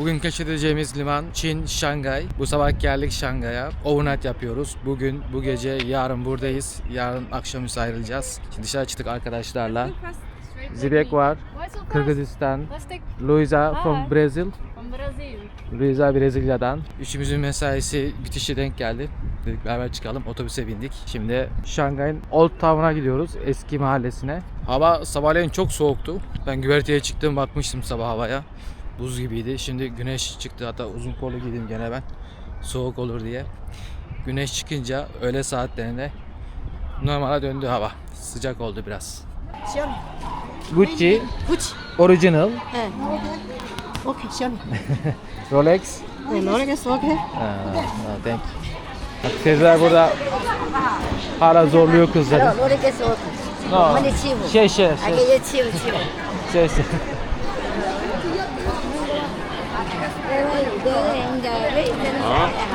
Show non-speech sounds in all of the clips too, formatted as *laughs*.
Bugün keşfedeceğimiz liman Çin, Şangay. Bu sabah geldik Şangay'a. Overnight yapıyoruz. Bugün, bu gece, yarın buradayız. Yarın akşamüstü ayrılacağız. Şimdi dışarı çıktık arkadaşlarla. Zibek var, Kırgızistan, Luisa from Brazil. from Brazil. Luisa Brezilya'dan. Üçümüzün mesaisi bitişe denk geldi. Dedik beraber çıkalım. Otobüse bindik. Şimdi Şangay'ın Old Town'a gidiyoruz. Eski mahallesine. Hava sabahleyin çok soğuktu. Ben güverteye çıktım bakmıştım sabah havaya. Buz gibiydi. Şimdi güneş çıktı. Hatta uzun kollu giydim gene ben. Soğuk olur diye. Güneş çıkınca öğle saatlerinde normale döndü hava. Sıcak oldu biraz. Xiaomi， Gucci Gucci， Original 哎，OK Xiaomi， *laughs* Rolex 对，罗那个是 OK。 Ha, ha, thank you. Bak teyzeler burada hala zorluyor kızları. 罗那个是 OK， No. 我们的欺负， Şey şey 还 şey 给人欺负欺负。 şey şey.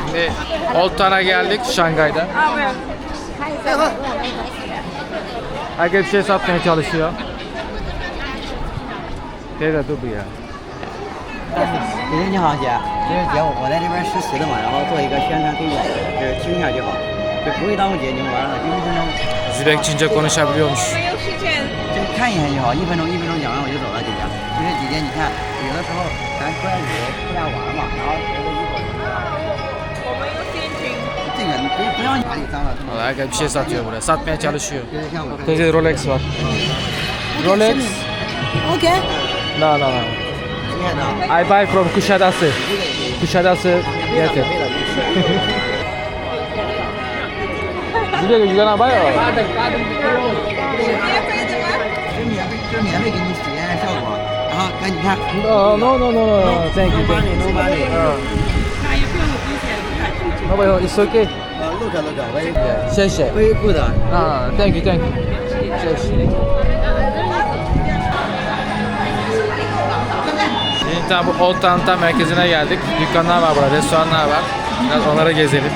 Şimdi Old Town'a geldik Şangay'da. Herkes bir şey satmaya çalışıyor. Teyze dur bu ya. 姐姐你好，姐，这是姐，我我在这边实习的嘛，然后做一个宣传推广，就是听一下就好，就不会耽误姐你们玩了，就一分钟， Zibek Çince konuşabiliyormuş. 就看一下就好，一分钟一分钟讲完我就走了，姐姐。 就是姐姐，你看有的时候咱出来旅游出来玩嘛，然后觉得一会儿我们有心情。这个你不不要哪里脏了，这么 Vallahi Herkes bir şey satıyor burada. Satmaya çalışıyor. 就是像我看。 Teyze Rolex var. Rolex? OK， No no no. 亲爱的， I buy from Kuşadası. Kuşadası getir. *laughs* Zibek you gonna buy or? 是免费，是免费给你体验效果， 然后看你看。 No no no no no. Thank you. No Thank money, you. no money. No but it's okay. Uh, look, look, very, Yeah. 谢谢。 very good. Ah, thank you, thank you. 谢谢。Şimdi tam bu Old Town tam merkezine geldik. Dükkanlar var burada, restoranlar var. Biraz onlara gezelim.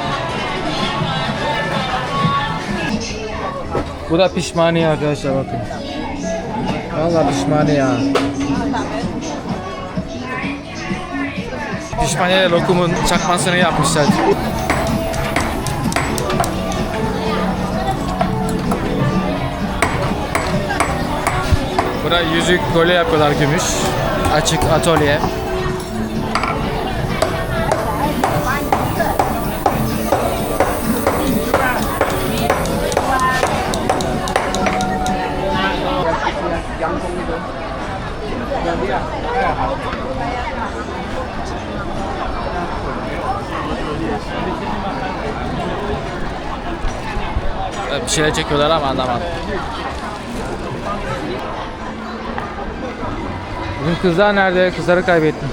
Bu da pişmaniye arkadaşlar bakın. Valla pişmaniye ya. Pişmaniye lokumun çakmasını yapmışlar. Burada yüzük kolye yapıyorlar gümüş. Açık atölye. Şeyler çekiyorlar ama anlamadım. Bugün kızlar nerede? Kızları kaybettim.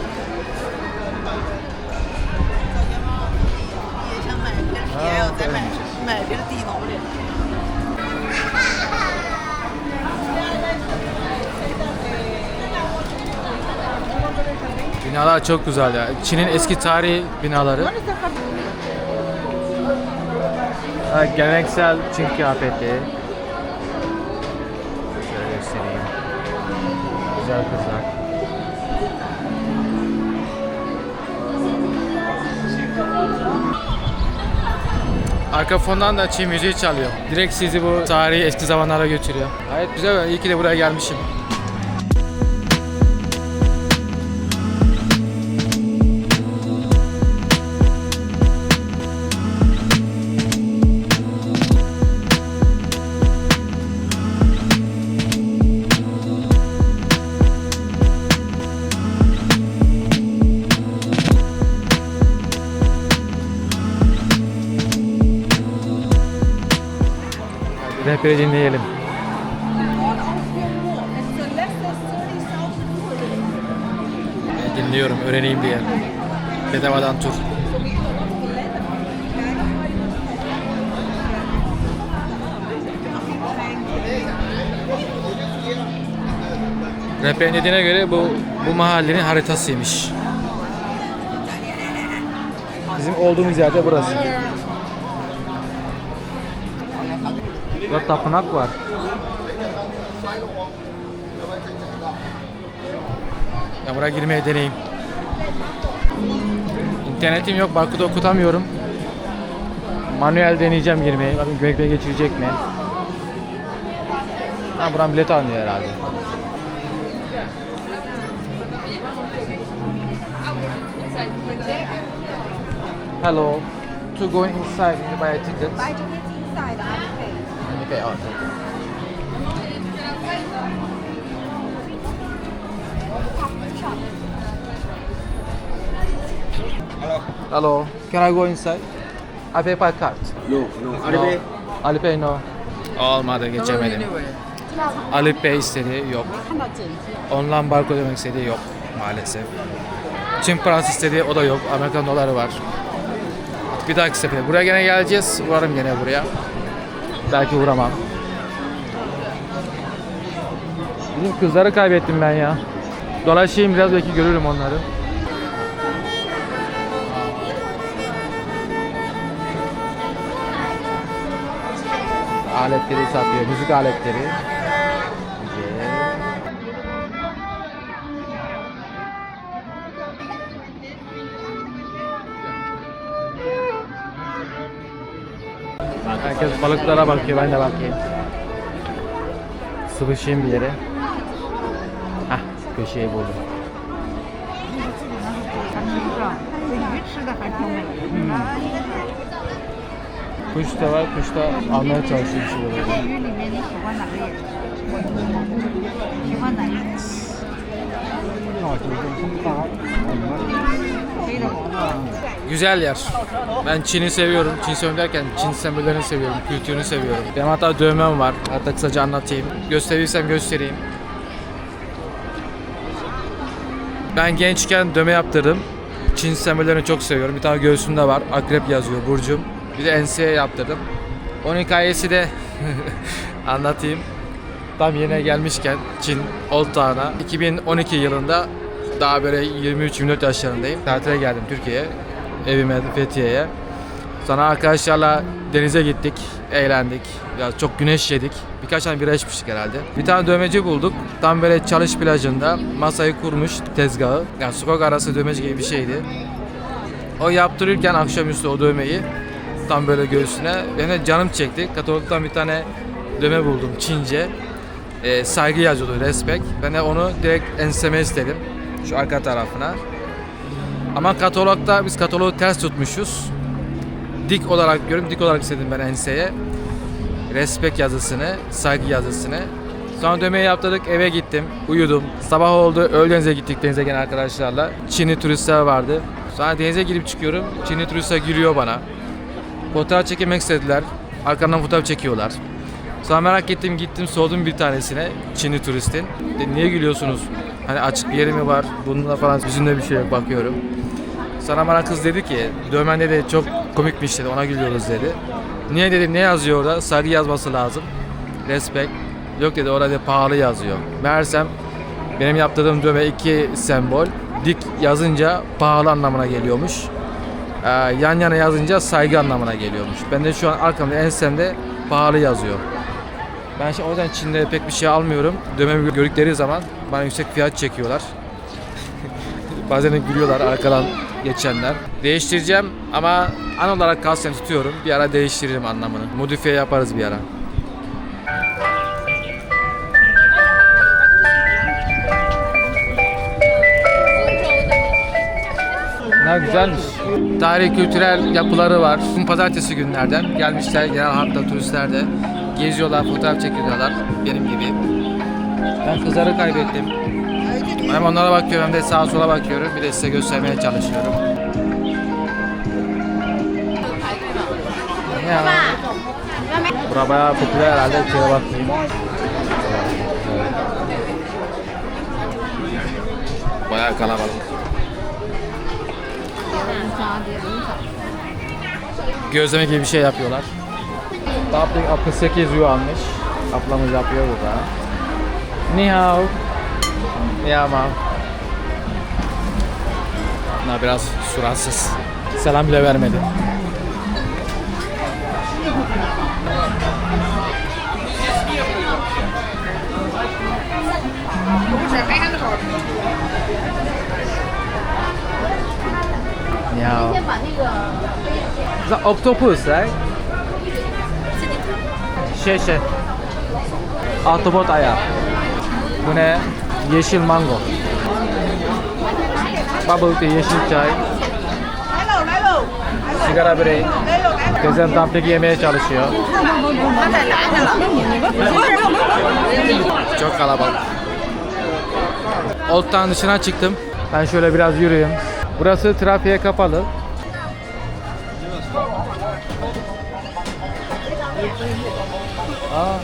Binalar çok güzel ya. Çin'in eski tarihi binaları. Geleneksel Çin kıyafetleri. Şöyle göstereyim. Güzel kızlar. Arka fondan da Çin müziği çalıyor. Direkt sizi bu tarihi eski zamanlara götürüyor. Gayet güzel. İyi ki de buraya gelmişim. Rehberi dinleyelim. Dinliyorum, öğreneyim diye. Bedavadan tur. Rehberin dediğine göre bu bu mahallenin haritasıymış. Bizim olduğumuz yerde burası. Burada tapınak var. Ya buraya girmeye deneyim. İnternetim yok, barkodu okutamıyorum. Manuel deneyeceğim girmeyi. Bakın göbekle geçirecek mi? Ha buran bilet almıyor herhalde. Hello. To go inside, you buy a ticket. Okey abi. Hello. Hello. Can I go inside? I pay by card. No, no. Alipay. Alipay no. Olmadı geçemedim. Alipay istediği yok. Online barkod ödemek istediği yok maalesef. Çin parası istediği o da yok. Amerikan doları var. Bir dahaki sefere. Buraya gene geleceğiz. Varım gene buraya. Belki uğramam. Bizim kızları kaybettim ben ya. Dolaşayım biraz belki görürüm onları. Aletleri satıyor, müzik aletleri. Herkes balıklara bakıyor ben de bakayım. Sıvışayım bir yere. Hah köşeyi buldum. Hmm. Kuş da var, kuş da almaya çalışıyor bir şeyler. Güzel yer. Ben Çin'i seviyorum. Çin seviyorum derken Çin sembollerini seviyorum, kültürünü seviyorum. Benim hatta dövmem var. Hatta kısaca anlatayım. Gösterirsem göstereyim. Ben gençken dövme yaptırdım. Çin sembollerini çok seviyorum. Bir tane göğsümde var. Akrep yazıyor, burcum. Bir de enseye yaptırdım. Onun hikayesi de *laughs* anlatayım. Tam yine gelmişken Çin Old Town'a 2012 yılında daha böyle 23-24 yaşlarındayım. Tatile geldim Türkiye'ye. Evime Fethiye'ye. Sonra arkadaşlarla denize gittik, eğlendik. Biraz çok güneş yedik. Birkaç tane bira içmiştik herhalde. Bir tane dövmeci bulduk. Tam böyle çalış plajında masayı kurmuş tezgahı. Yani sokak arası dövmeci gibi bir şeydi. O yaptırırken akşamüstü o dövmeyi tam böyle göğsüne de canım çekti. Katolik'tan bir tane dövme buldum Çince. Ee, saygı yazıyordu respect. Ben de onu direkt enseme istedim. Şu arka tarafına. Ama katalogda biz katalogu ters tutmuşuz. Dik olarak görüp dik olarak istedim ben enseye. Respect yazısını, saygı yazısını. Sonra dövmeyi yaptırdık, eve gittim, uyudum. Sabah oldu, öğlenize gittik denize gene arkadaşlarla. Çinli turistler vardı. Sonra denize girip çıkıyorum, Çinli turistler gülüyor bana. Fotoğraf çekilmek istediler. Arkamdan fotoğraf çekiyorlar. Sonra merak ettim gittim sordum bir tanesine Çinli turistin. Dedi, niye gülüyorsunuz? Hani açık bir yeri mi var? Bununla falan yüzünde bir şey yok bakıyorum. Sonra bana kız dedi ki dövmen dedi çok komikmiş dedi ona gülüyoruz dedi. Niye dedim ne yazıyor orada? Saygı yazması lazım. Respect. Yok dedi orada pahalı yazıyor. Meğersem benim yaptığım dövme iki sembol. Dik yazınca pahalı anlamına geliyormuş. Ee, yan yana yazınca saygı anlamına geliyormuş. Ben de şu an arkamda ensemde pahalı yazıyor. Ben şimdi o yüzden Çin'de pek bir şey almıyorum. Dövmemi gördükleri zaman bana yüksek fiyat çekiyorlar. *laughs* Bazen de gülüyorlar arkadan geçenler. Değiştireceğim ama an olarak kalsın tutuyorum. Bir ara değiştiririm anlamını. Modifiye yaparız bir ara. Ne güzelmiş. Tarihi kültürel yapıları var. Pazartesi günlerden gelmişler genel halkta turistler de geziyorlar, fotoğraf çekiyorlar benim gibi. Ben kızları kaybettim. Hem onlara bakıyorum hem de sağa sola bakıyorum. Bir de size göstermeye çalışıyorum. Ya. Bura bayağı popüler herhalde. İçeri bakayım. Bayağı kalabalık. Gözleme gibi bir şey yapıyorlar. Dumpling 68 yuanmış. Ablamız yapıyor burada. Ni hao. Ya mam. Na biraz suratsız. Selam bile vermedi. 你好。The octopus, right? 谢谢。Ahtapot ayağı. Bu ne? Yeşil mango. Bubble tea, yeşil çay. Sigara böreği. Teyzem tam peki yemeye çalışıyor. Çok kalabalık. Old Town dışına çıktım. Ben şöyle biraz yürüyeyim. Burası trafiğe kapalı. Aa.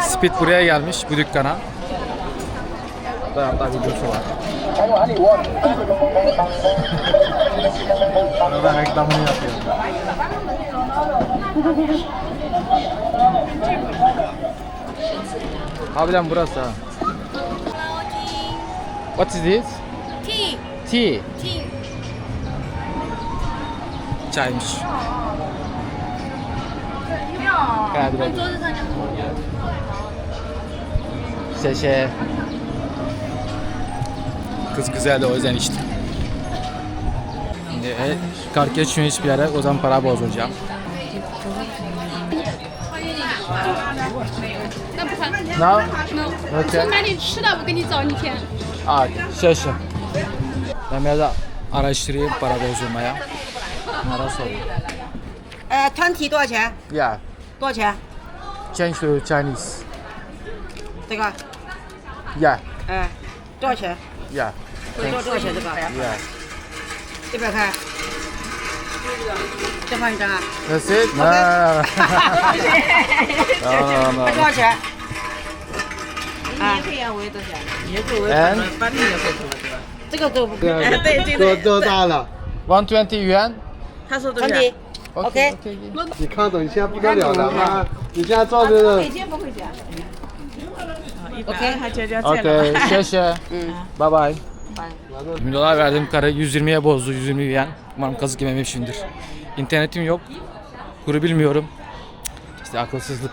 Speed buraya gelmiş bu dükkana. Burada hatta videosu var. Burada reklamını yapıyor. Harbiden burası ha. What is this? Tea, Tea. tea. Çaymış. Gel bir 在 dakika. 桌子上就好。谢谢. Kız güzeldi o yüzden içtim. Şimdi e, kart geçmiyor hiçbir yere o zaman para bozduracağım. 那不算。 No? No， Okay. 就买点吃的，我给你找一天。 Aa, şey şey. Ben biraz da araştırayım para bozdurmaya. Nara sorayım. 呃，团体多少钱？ Yeah, 多少钱？ change to Chinese. 这个， Yeah, 呃，多少钱？ yeah, 多多少钱这个？ yeah. 一百块。再换一张啊？ That's it? No, no, no, no. no, no, 多少 no. 钱？啊， And 这个都不贵。 多多大了？ 120 yuan. 他说多少钱？ Okay, OK okay. 你看等一下不得了了啊！你现在照这个， OK， Okay, 谢谢. Bye bye. 20 dolar verdim karı 120'ye bozdu 120 yuan. Umarım kazık yememişimdir. İnternetim yok. Kuru bilmiyorum. İşte akılsızlık.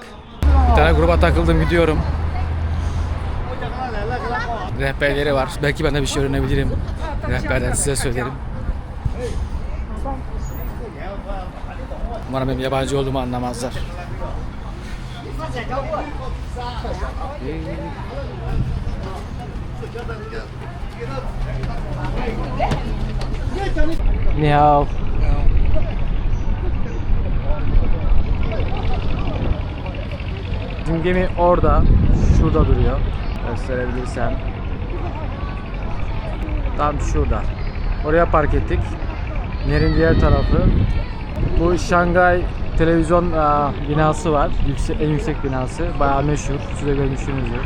Bir tane gruba takıldım gidiyorum. Rehberleri var. Belki ben de bir şey öğrenebilirim. Rehberden size söylerim. Umarım benim yabancı olduğumu anlamazlar. Ni hao. Bizim gemi orada, şurada duruyor. Gösterebilirsem. Tam şurada. Oraya park ettik. Nehrin diğer tarafı. Bu Şangay televizyon aa, binası var. Yüksek, en yüksek binası. Bayağı meşhur. Siz de görmüşsünüzdür.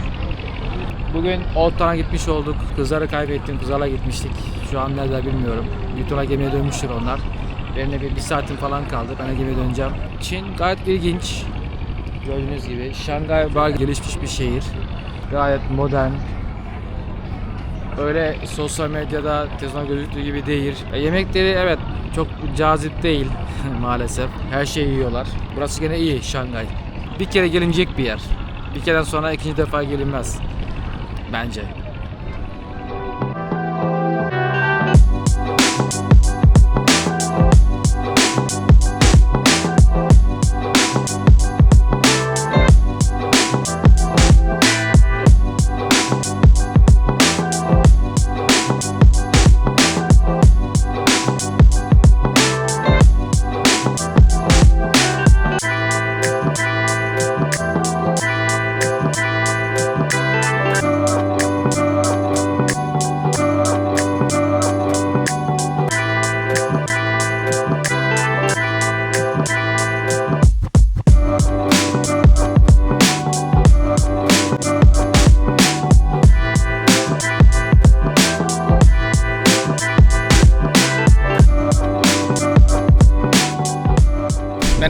Bugün Old Town'a gitmiş olduk. Kızları kaybettim. Kızlarla gitmiştik. Şu an nerede bilmiyorum. Büyük gemiye dönmüştür onlar. Benim de bir, bir saatim falan kaldı. Ben de gemiye döneceğim. Çin gayet ilginç. Gördüğünüz gibi Şangay bayağı gelişmiş bir şehir. Gayet modern. Öyle sosyal medyada televizyonda gözüktüğü gibi değil. E, yemekleri evet çok cazip değil *laughs* maalesef. Her şeyi yiyorlar. Burası gene iyi Şangay. Bir kere gelinecek bir yer. Bir kereden sonra ikinci defa gelinmez. Bence.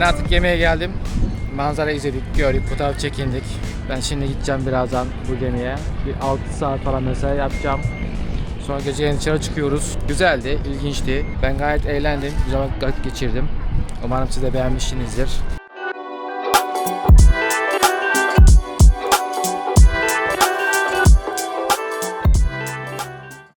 Artık yemeğe geldim. Manzara izledik, gördük, fotoğraf çekindik. Ben şimdi gideceğim birazdan bu gemiye. Bir 6 saat falan mesai yapacağım. Sonra gece dışarı çıkıyoruz. Güzeldi, ilginçti. Ben gayet eğlendim, güzel vakit geçirdim. Umarım siz de beğenmişsinizdir.